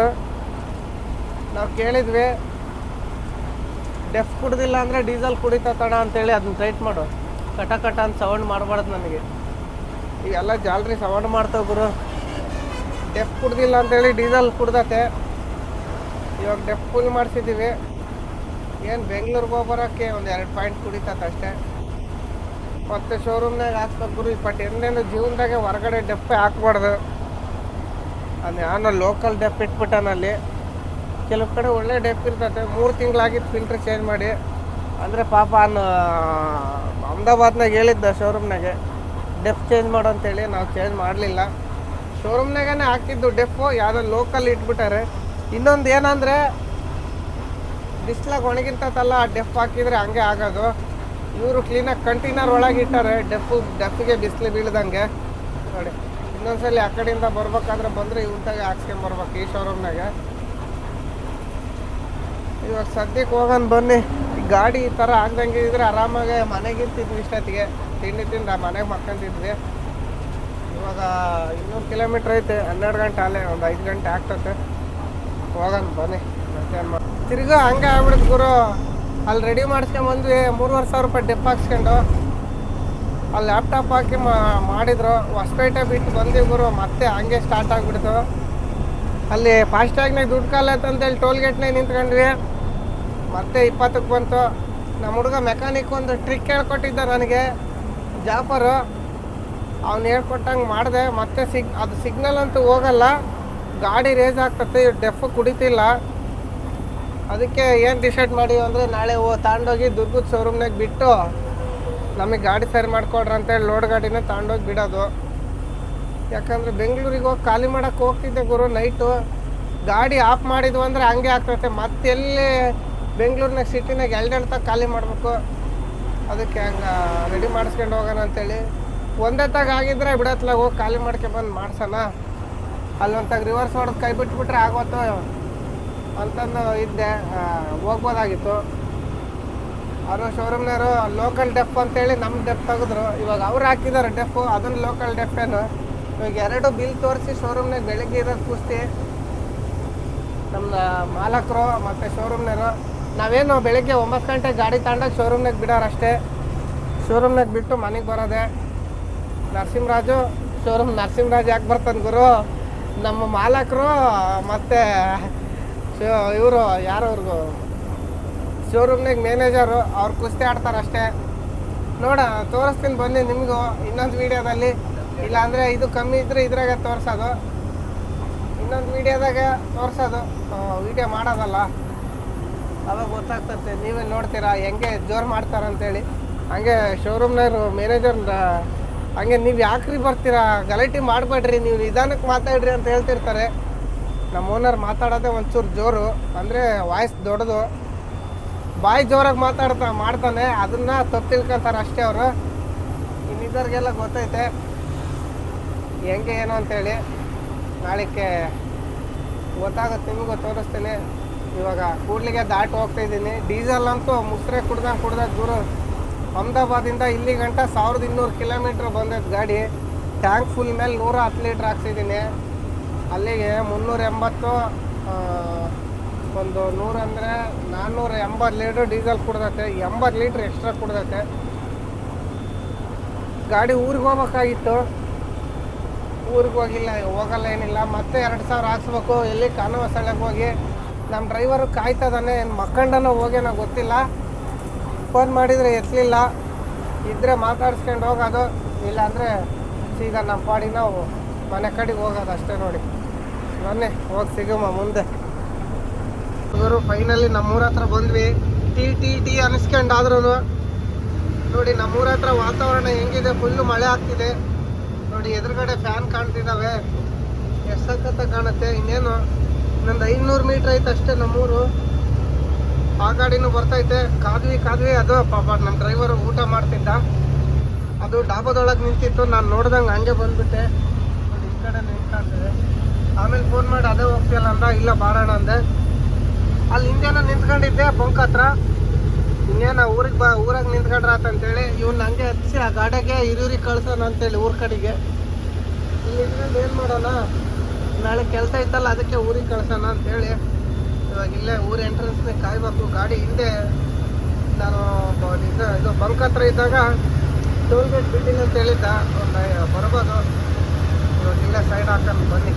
ನಾವು ಕೇಳಿದ್ವಿ. ಡೆಫ್ ಕುಡ್ದಿಲ್ಲ ಅಂದರೆ ಡೀಸೆಲ್ ಕುಡಿತತಣ ಅಂತೇಳಿ ಅದನ್ನ ಟೈಟ್ ಮಾಡು. ಕಟ ಕಟ ಅಂತ ಸೌಂಡ್ ಮಾಡಬಾರ್ದು ನನಗೆ. ಈಗೆಲ್ಲ ಜಾಲ್ರಿ ಸೌಂಡ್ ಮಾಡ್ತಾವೆ ಗುರು. ಡೆಫ್ ಕುಡ್ದಿಲ್ಲ ಅಂತೇಳಿ ಡೀಸೆಲ್ ಕುಡ್ದತೆ. ಇವಾಗ ಡೆಫ್ ಫುಲ್ ಮಾಡಿಸಿದ್ದೀವಿ ಏನು ಬೆಂಗ್ಳೂರಿಗೆ ಹೋಗ್ಬರೋಕ್ಕೆ ಒಂದು ಎರಡು ಪಾಯಿಂಟ್ ಕುಡಿತತ್ತೆ ಅಷ್ಟೇ. ಮತ್ತು ಶೋರೂಮ್ನಾಗ ಹಾಕ್ಬೇಕು ಗುರು. ಬಟ್ ಎಂದೇನು ಜೀವನದಾಗೆ ಹೊರಗಡೆ ಡೆಪ್ಪೆ ಹಾಕ್ಬಾರ್ದು. ಅದು ನಾನು ಲೋಕಲ್ ಡೆಪ್ ಇಟ್ಬಿಟ್ಟಾನಲ್ಲಿ ಕೆಲವು ಕಡೆ ಒಳ್ಳೆ ಡೆಪ್ ಇರ್ತೈತೆ. ಮೂರು ತಿಂಗಳಾಗಿತ್ತು ಫಿಲ್ಟ್ರ್ ಚೇಂಜ್ ಮಾಡಿ. ಅಂದರೆ ಪಾಪ ಅನ್ನು ಅಹಮದಾಬಾದ್ನಾಗ ಹೇಳಿದ್ದ ಶೋರೂಮ್ನಾಗೆ ಡೆಫ್ ಚೇಂಜ್ ಮಾಡು ಅಂತೇಳಿ, ನಾವು ಚೇಂಜ್ ಮಾಡಲಿಲ್ಲ. ಶೋರೂಮ್ನಾಗೇ ಹಾಕಿದ್ದು ಡೆಫು ಯಾವುದೋ ಲೋಕಲ್ ಇಟ್ಬಿಟ್ಟಾರೆ. ಇನ್ನೊಂದು ಏನಂದರೆ, ಬಿಸ್ಲಾಗ ಒಣಗಿಂತಲ್ಲ ಆ ಡೆಪ್ ಹಾಕಿದರೆ ಹಂಗೆ ಆಗೋದು. ಇವರು ಕ್ಲೀನಾಗಿ ಕಂಟೈನರ್ ಒಳಗೆ ಇಟ್ಟಾರೆ ಡೆಪ್ಪು ಡೆಫಿಗೆ ಬಿಸಿಲು ಬೀಳ್ದಂಗೆ. ನೋಡಿ, ಇನ್ನೊಂದ್ಸಲಿ ಆ ಕಡೆಯಿಂದ ಬರ್ಬೇಕಾದ್ರೆ ಬಂದರೆ ಇವ್ರದಾಗೆ ಹಾಕ್ಸ್ಕೊಂಡ್ ಬರ್ಬೇಕು ಈ ಶೋರೂಮ್ನಾಗೆ ಇವಾಗ ಸದ್ಯಕ್ಕೆ ಹೋಗೋಣ ಬನ್ನಿ. ಗಾಡಿ ಈ ಥರ ಆಗ್ದಂಗೆ ಇದ್ರೆ ಆರಾಮಾಗೆ ಮನೆಗೆ ಇರ್ತಿದ್ವಿ ಇಷ್ಟೊತ್ತಿಗೆ ತಿಂಡಿ ತಿಂದು ಮನೆಗೆ ಮಕ್ಕಂತಿದ್ವಿ ಇವಾಗ ಇನ್ನೂರು ಕಿಲೋಮೀಟ್ರ್ ಐತೆ. ಹನ್ನೆರಡು ಗಂಟೆ ಅಲ್ಲೇ, ಒಂದು ಐದು ಗಂಟೆ ಆಗ್ತತೆ. ಹೋಗೋಣ ಬನ್ನಿ. ಮತ್ತೇನು ಮಾಡಿ ತಿರ್ಗಾ ಹಂಗೆ ಆಗ್ಬಿಡುತ್ತೆ ಗುರು. ಅಲ್ಲಿ ರೆಡಿ ಮಾಡಿಸ್ಕೊಂಬಂದ್ವಿ ಮೂರುವರೆ ಸಾವಿರ ರೂಪಾಯಿ ಡೆಪ್ ಹಾಕ್ಸ್ಕೊಂಡು. ಅಲ್ಲಿ ಲ್ಯಾಪ್ಟಾಪ್ ಹಾಕಿ ಮಾಡಿದ್ರು. ಹೊಸಪೇಟೆ ಬಿಟ್ಟು ಬಂದಿವಿ ಗುರು. ಮತ್ತೆ ಹಂಗೆ ಸ್ಟಾರ್ಟ್ ಆಗಿಬಿಡ್ತು. ಅಲ್ಲಿ ಫಾಸ್ಟ್ಯಾಗ್ನಾಗ ದುಡ್ಡು ಕಾಲ ಅಂತೇಳಿ ಟೋಲ್ ಗೇಟ್ನಾಗ ನಿಂತ್ಕೊಂಡ್ವಿ. ಮತ್ತೆ ಇಪ್ಪತ್ತಕ್ಕೆ ಬಂತು. ನಮ್ಮ ಹುಡುಗ ಮೆಕ್ಯಾನಿಕ್ ಒಂದು ಟ್ರಿಕ್ ಹೇಳ್ಕೊಟ್ಟಿದ್ದ ನನಗೆ. ಜಾಫರು ಅವ್ನು ಹೇಳ್ಕೊಟ್ಟಂಗೆ ಮಾಡಿದೆ. ಮತ್ತೆ ಸಿಗ್ ಅದು ಸಿಗ್ನಲ್ ಅಂತೂ ಹೋಗಲ್ಲ. ಗಾಡಿ ರೇಸ್ ಆಗ್ತತೆ ಡೆಫ್ ಕುಡಿತಿಲ್ಲ. ಅದಕ್ಕೆ ಏನು ಡಿಸೈಡ್ ಮಾಡಿ ಅಂದರೆ ನಾಳೆ ಓ ತಗೊಂಡೋಗಿ ದುರ್ಗದ ಶೋರೂಮ್ನಾಗ ಬಿಟ್ಟು ನಮಗೆ ಗಾಡಿ ಸರಿ ಮಾಡಿಕೊಡ್ರಿ ಅಂತೇಳಿ ಲೋಡ್ ಗಾಡಿನ ತಗೊಂಡೋಗಿ ಬಿಡೋದು. ಯಾಕಂದರೆ ಬೆಂಗಳೂರಿಗೆ ಹೋಗಿ ಖಾಲಿ ಮಾಡೋಕ್ಕೆ ಹೋಗ್ತಿದ್ದೆ ಗುರು ನೈಟು ಗಾಡಿ ಆಫ್ ಮಾಡಿದ್ವು ಅಂದರೆ ಹಂಗೆ ಆಗ್ತೈತೆ. ಮತ್ತೆಲ್ಲಿ ಬೆಂಗಳೂರಿನಾಗ ಸಿಟಿನಾಗ ಎರಡೆರಡು ತಾಗ ಖಾಲಿ ಮಾಡಬೇಕು. ಅದಕ್ಕೆ ಹಂಗೆ ರೆಡಿ ಮಾಡಿಸ್ಕೊಂಡು ಹೋಗೋಣ ಅಂತೇಳಿ. ಒಂದೇ ತಾಗ ಆಗಿದ್ರೆ ಬಿಡತ್ಲಾಗ ಹೋಗಿ ಖಾಲಿ ಮಾಡ್ಕೊಂಡು ಬಂದು ಮಾಡ್ಸೋಣ. ಅಲ್ಲೊಂತಾಗ ರಿವರ್ಸ್ ಹೊಡೆದು ಕೈ ಬಿಟ್ಬಿಟ್ರೆ ಆಗೋತು ಅಂತಂದು ಇದ್ದೆ. ಹೋಗ್ಬೋದಾಗಿತ್ತು. ಅವರು ಶೋರೂಮ್ನವರು ಲೋಕಲ್ ಡೆಫ್ ಅಂತೇಳಿ ನಮ್ಮ ಡೆಪ್ ತೆಗೆದ್ರು. ಇವಾಗ ಅವ್ರು ಹಾಕಿದ್ದಾರೆ ಡೆಫು ಅದನ್ನು ಲೋಕಲ್ ಡೆಫೇನು ಇವಾಗ ಎರಡು ಬಿಲ್ ತೋರಿಸಿ ಶೋರೂಮ್ನಾಗ ಬೆಳಗ್ಗೆ ಇರೋದು ಕುಸ್ತಿ ನಮ್ಮ ಮಾಲಕರು ಮತ್ತು ಶೋರೂಮ್ನವರು. ನಾವೇನು ಬೆಳಗ್ಗೆ ಒಂಬತ್ತು ಗಂಟೆ ಗಾಡಿ ತಗೊಂಡಾಗ ಶೋರೂಮ್ನಾಗ ಬಿಡೋರು ಅಷ್ಟೇ ಶೋರೂಮ್ನಾಗ ಬಿಟ್ಟು ಮನೆಗೆ ಬರೋದೆ. ನರಸಿಂಹರಾಜು ಶೋರೂಮ್ ನರಸಿಂಹರಾಜ್ ಯಾಕೆ ಬರ್ತಾನೆ ಗುರು? ನಮ್ಮ ಮಾಲಕರು ಮತ್ತು ಇವರು ಯಾರು ಅವ್ರಿಗೂ? ಶೋರೂಮ್ನಾಗ ಮ್ಯಾನೇಜರು ಅವ್ರು ಕುಸ್ತಿ ಆಡ್ತಾರೆ ಅಷ್ಟೇ ನೋಡ, ತೋರಿಸ್ತೀನಿ ಬನ್ನಿ ನಿಮಗೂ ಇನ್ನೊಂದು ವೀಡಿಯೋದಲ್ಲಿ ಇಲ್ಲಾಂದರೆ ಇದು ಕಮ್ಮಿ ಇದ್ದರೆ ಇದ್ರಾಗ ತೋರಿಸೋದು. ಇನ್ನೊಂದು ವೀಡಿಯೋದಾಗ ತೋರಿಸೋದು. ವೀಡಿಯೋ ಮಾಡೋದಲ್ಲ. ಅವಾಗ ಗೊತ್ತಾಗ್ತದೆ ನೀವೇ ನೋಡ್ತೀರಾ, ಹೆಂಗೆ ಜೋರು ಮಾಡ್ತಾರೆ ಅಂತೇಳಿ ಹಂಗೆ ಶೋರೂಮ್ನವ್ರು ಮ್ಯಾನೇಜರ್ ಹಂಗೆ ನೀವು ಯಾಕ್ರಿ ಬರ್ತೀರಾ, ಗಲಾಟೆ ಮಾಡಬೇಡ್ರಿ, ನೀವು ನಿಧಾನಕ್ಕೆ ಮಾತಾಡ್ರಿ ಅಂತ ಹೇಳ್ತಿರ್ತಾರೆ. ನಮ್ಮ ಓನರ್ ಮಾತಾಡೋದೇ ಒಂಚೂರು ಜೋರು, ಅಂದರೆ ವಾಯ್ಸ್ ದೊಡ್ಡದು. ಬಾಯಿ ಜೋರಾಗಿ ಮಾತಾಡ್ತಾ, ಮಾಡ್ತಾನೆ, ಅದನ್ನ ತಪ್ಪು ತಿಳ್ಕೊತಾರೆ ಅಷ್ಟೇ ಅವರು. ಇನ್ನಿದ್ದರಿಗೆಲ್ಲ ಗೊತ್ತೈತೆ, ಹೆಂಗೆ, ಏನು ಅಂತೇಳಿ. ನಾಳೆಗೆ ಗೊತ್ತಾಗುತ್ತೆ, ನಿಮಗೂ ತೋರಿಸ್ತೀನಿ. ಇವಾಗ ಕೂಡ್ಲಿಗೆ ದಾಟಿ ಹೋಗ್ತಾ ಇದ್ದೀನಿ. ಡೀಸೆಲ್ ಅಂತೂ ಮುಸ್ರೆ ಕುಡ್ದಂಗೆ ಕುಡ್ದ ದೂರ. ಅಹಮದಾಬಾದಿಂದ ಇಲ್ಲಿ ಗಂಟ ಸಾವಿರದ ಇನ್ನೂರು ಕಿಲೋಮೀಟ್ರ್ ಬಂದೈತೆ ಗಾಡಿ. ಟ್ಯಾಂಕ್ ಫುಲ್ ಮೇಲೆ ನೂರ ಹತ್ತು ಲೀಟ್ರ್ ಹಾಕ್ಸಿದ್ದೀನಿ. ಅಲ್ಲಿಗೆ ಮುನ್ನೂರ ಎಂಬತ್ತು ಒಂದು ನೂರಂದರೆ ನಾನ್ನೂರ ಎಂಬತ್ತು ಲೀಟ್ರ್ ಡೀಸೆಲ್ ಕುಡ್ದೈತೆ. ಎಂಬತ್ತು ಲೀಟ್ರ್ ಎಕ್ಸ್ಟ್ರಾ ಕುಡ್ದೈತೆ. ಗಾಡಿ ಊರಿಗೆ ಹೋಗ್ಬೇಕಾಗಿತ್ತು. ಊರಿಗೆ ಹೋಗಿಲ್ಲ, ಹೋಗಲ್ಲ ಏನಿಲ್ಲ. ಮತ್ತೆ ಎರಡು ಸಾವಿರ ಹಾಕ್ಸ್ಬೇಕು. ಎಲ್ಲಿ ಕಾನೂನು ಸ್ಥಳಕ್ಕೆ ಹೋಗಿ ನಮ್ಮ ಡ್ರೈವರು ಕಾಯ್ತದಾನೆ, ಏನು ಮಕ್ಕಂಡನ ಗೊತ್ತಿಲ್ಲ. ಫೋನ್ ಮಾಡಿದರೆ ಎತ್ತಲಿಲ್ಲ ಇದ್ದರೆ ಮಾತಾಡ್ಸ್ಕೊಂಡು ಹೋಗೋದು. ಇಲ್ಲಾಂದರೆ ಸೀದಾ ನಮ್ಮ ಪಾಡಿ ನಾವು ಮನೆ ಕಡೆಗೆ ಹೋಗೋದು ಅಷ್ಟೇ ನೋಡಿ. ಬನ್ನಿ, ಹೋಗಿ ಸಿಗಮ್ಮ ಮುಂದೆ. ಇವರು ಫೈನಲಿ ನಮ್ಮೂರ ಹತ್ರ ಬಂದ್ವಿ. ಟಿ ಟಿ ಟಿ ಅನಿಸ್ಕೊಂಡಾದ್ರೂ ನೋಡಿ, ನಮ್ಮೂರ ಹತ್ರ ವಾತಾವರಣ ಹೆಂಗಿದೆ ಫುಲ್ಲು ಮಳೆ ಆಗ್ತಿದೆ. ನೋಡಿ, ಎದುರುಗಡೆ ಫ್ಯಾನ್ ಕಾಣ್ತಿದ್ದಾವೆ ಎಷ್ಟು ಸಖತ್ತ ಕಾಣುತ್ತೆ, ಇನ್ನೇನು? ಇನ್ನೊಂದು ಐನೂರು ಮೀಟ್ರ್ ಐತೆ ಅಷ್ಟೇ ನಮ್ಮೂರು. ಆ ಗಾಡಿನೂ ಬರ್ತೈತೆ. ಕಾದ್ವಿ ಕಾದ್ವಿ. ಅದು ಪಾಪ ನಮ್ಮ ಡ್ರೈವರ್ ಊಟ ಮಾಡ್ತಿದ್ದ. ಅದು ಡಾಬಾದೊಳಗೆ ನಿಂತಿತ್ತು. ನಾನು ನೋಡ್ದಂಗೆ ಹಂಗೆ ಬಂದ್ಬಿಟ್ಟೆ. ನೋಡಿ ಈ ಕಡೆ ನಿಂತ್ಕೊಂತಿದೆ ಆಮೇಲೆ ಫೋನ್ ಮಾಡಿ ಅದೇ ಹೋಗ್ತಿಯಲ್ಲ ಅಂದ. ಇಲ್ಲ, ಬಾರೋಣ ಅಂದೆ. ಅಲ್ಲಿ ಹಿಂದೆನೋ ನಿಂತ್ಕೊಂಡಿದ್ದೆ ಬಂಕ್ ಹತ್ರ. ಇನ್ನೇನ ಊರಿಗೆ ಬಾ, ಊರಾಗ ನಿಂತ್ಕೊಂಡ್ರ ಅಂತೇಳಿ. ಇವ್ನ ಹಂಗೆ ಹಚ್ಚಿ ಆ ಗಾಡಿಗೆ ಹಿರಿಯೂರಿಗೆ ಕಳ್ಸೋಣ ಅಂತೇಳಿ ಊರ ಕಡೆಗೆ. ಇಲ್ಲಿ ಏನು ಮಾಡೋಣ? ನಾಳೆ ಕೆಲಸ ಇತ್ತಲ್ಲ ಅದಕ್ಕೆ ಊರಿಗೆ ಕಳ್ಸೋಣ ಅಂತೇಳಿ. ಇವಾಗ ಇಲ್ಲೇ ಊರ ಎಂಟ್ರೆನ್ಸ್ನೇ ಕಾಯ್ಬೇಕು, ಗಾಡಿ ಹಿಂದೆ ನಾನು ಇದು ಬಂಕ್ ಹತ್ರ ಇದ್ದಾಗ ಟೋಲ್ ಗೇಟ್ ಬಿಲ್ಡಿಂಗ್ ಅಂತ ಹೇಳಿದ್ದ. ಬರ್ಬೋದು. ಇವಾಗ ಇಲ್ಲೇ ಸೈಡ್ ಹಾಕೊಂಡು ಬನ್ನಿ.